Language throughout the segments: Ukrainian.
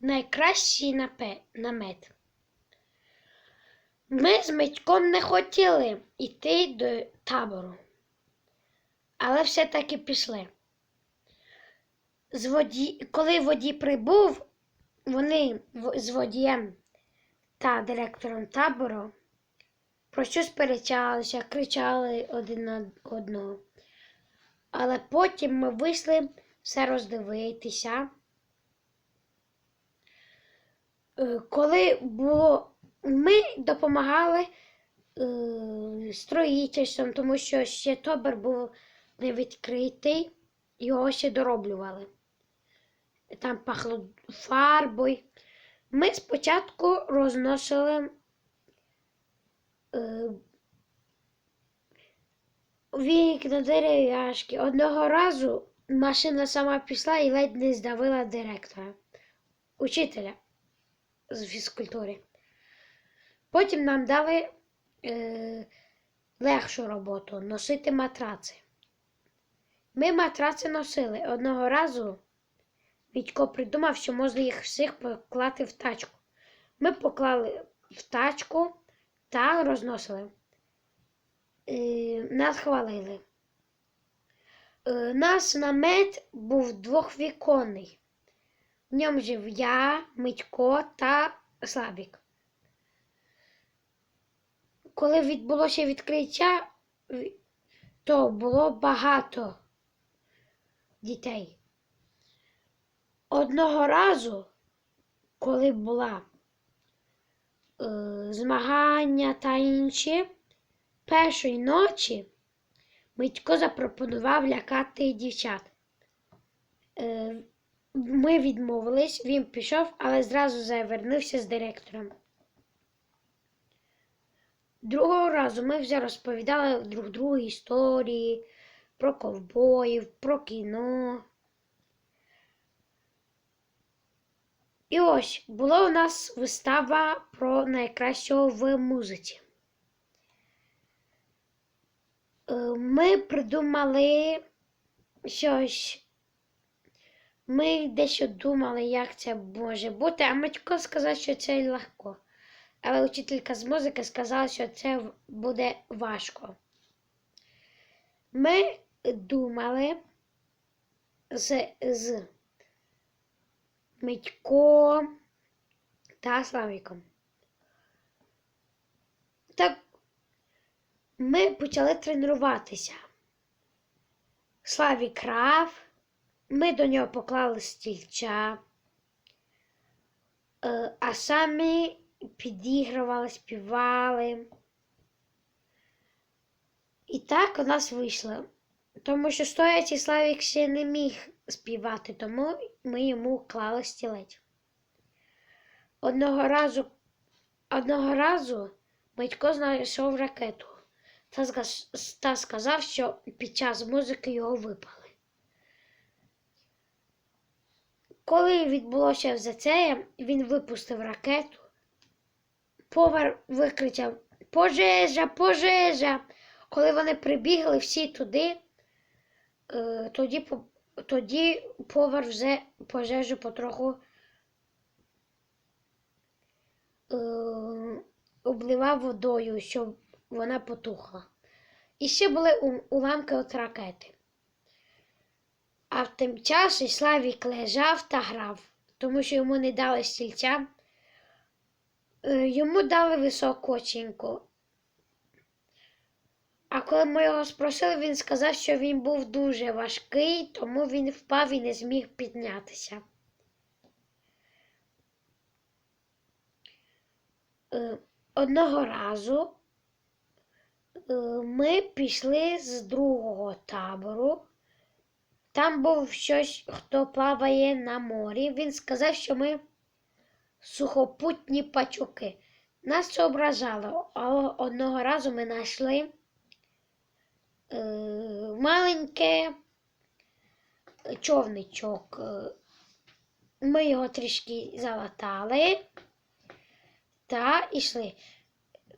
найкращий намет. Ми з Митьком не хотіли йти до табору, але все-таки пішли. З воді... Коли водій прибув, вони з водієм та директором табору про щось сперечалися, кричали один на одного. Але потім ми вийшли все роздивитися. Е, Коли було, ми допомагали е, строїтельством, тому що ще табор був не відкритий, його ще дороблювали. Там пахло фарбою. Ми спочатку розносили е, вікна, дерев'яшки. Одного разу машина сама пішла і ледь не здавила директора, учителя з фізкультури. Потім нам дали е, легшу роботу носити матраци. Ми матраци носили. Одного разу Вітько придумав, що можна їх всіх поклати в тачку. Ми поклали в тачку та розносили. Е, нас хвалили. Е, наш намет був двохвіконний. В ньому жив я, Митько та Славік. Коли відбулося відкриття, то було багато дітей. Одного разу, коли була е, змагання та інші, першої ночі Митько запропонував лякати дівчат. Е, ми відмовились, він пішов, але зразу завернувся з директором. Другого разу ми вже розповідали друг другу історії про ковбоїв, про кіно. І ось була у нас вистава про найкращого в музиці. Е, Ми придумали щось. Ми дещо думали, як це може бути, а Матько сказав, що це легко. Але учителька з музики сказала, що це буде важко. Ми думали з, з Митько та Славіком. Так ми почали тренуватися. Славік грав, ми до нього поклали стільця, е, а самі підігрували, співали. І так у нас вийшло. Тому що стоячи Славік ще не міг співати, тому ми йому клали стілець. Одного разу, одного разу Митько знайшов ракету та, та сказав, що під час музики його випали. Коли відбулося все це, він випустив ракету. Повар викричав Пожежа, пожежа. Коли вони прибігли всі туди, е, тоді, тоді повар вже пожежу потроху е, обливав водою, щоб вона потухла. І ще були уламки від ракети. А в тим часі Славік лежав та грав, тому що йому не дали стільця. Е, Йому дали високу оцінку. А коли ми його спросили, він сказав, що він був дуже важкий, тому він впав і не зміг піднятися. Е, Одного разу е, ми пішли з другого табору. Там був щось, хто плаває на морі. Він сказав, що ми сухопутні пачуки. Нас це ображало, але одного разу ми знайшли е, маленьке човничок. Е, Ми його трішки залатали та йшли.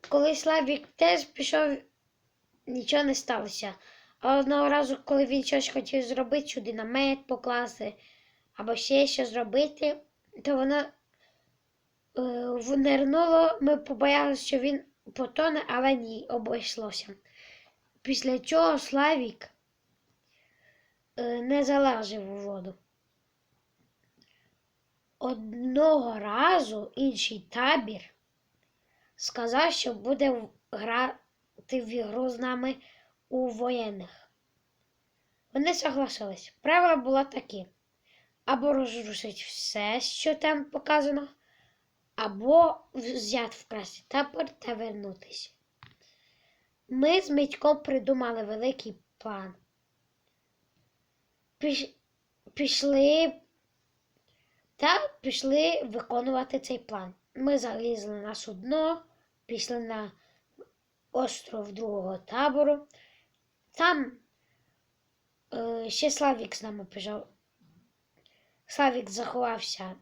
Коли Славік теж пішов, нічого не сталося. Одного разу, коли він щось хотів зробити, сюди намет покласти або ще що зробити, то воно е, внирнуло, ми побоялися, що він потоне, але ні, обійшлося. Після чого Славік е, не залазив у воду. Одного разу інший табір сказав, що буде грати в ігру з нами у воєнних. Вони согласились. Правила було такі: або розрушить все, що там показано, або взяти вкрасти табор та вернутися. Ми з Митьком придумали великий план. Піш... Пішли та пішли виконувати цей план. Ми залізли на судно, пішли на остров другого табору. Там е, ще Славік з нами пішов. Славік заховався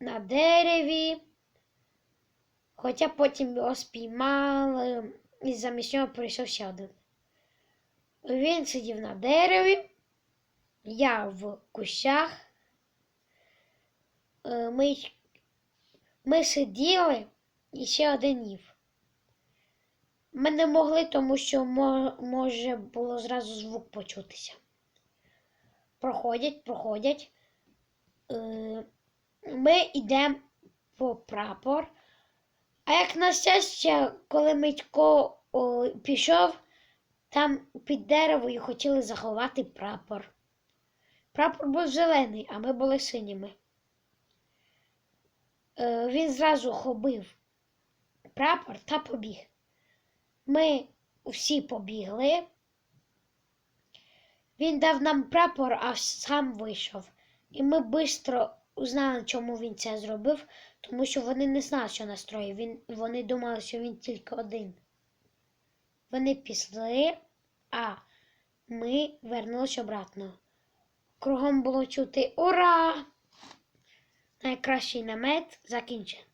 на дереві, хоча потім його спіймали, і замість нього прийшов ще один. Він сидів на дереві, я в кущах. Е, Ми, ми сиділи і ще один їв. Ми не могли, тому що може було зразу звук почутися. Проходять, проходять. Е, Ми йдемо по прапор. А як на щастя, коли Митько о, пішов, там під деревою хотіли заховати прапор. Прапор був зелений, а ми були синіми. Е, Він зразу хобив прапор та побіг. Ми всі побігли. Він дав нам прапор, а сам вийшов. І ми швидко узнали, чому він це зробив, тому що вони не знали, що настрої. Він, вони думали, що він тільки один. Вони пішли, а ми вернулися обратно. Кругом було чути Ура! Найкращий намет закінчено.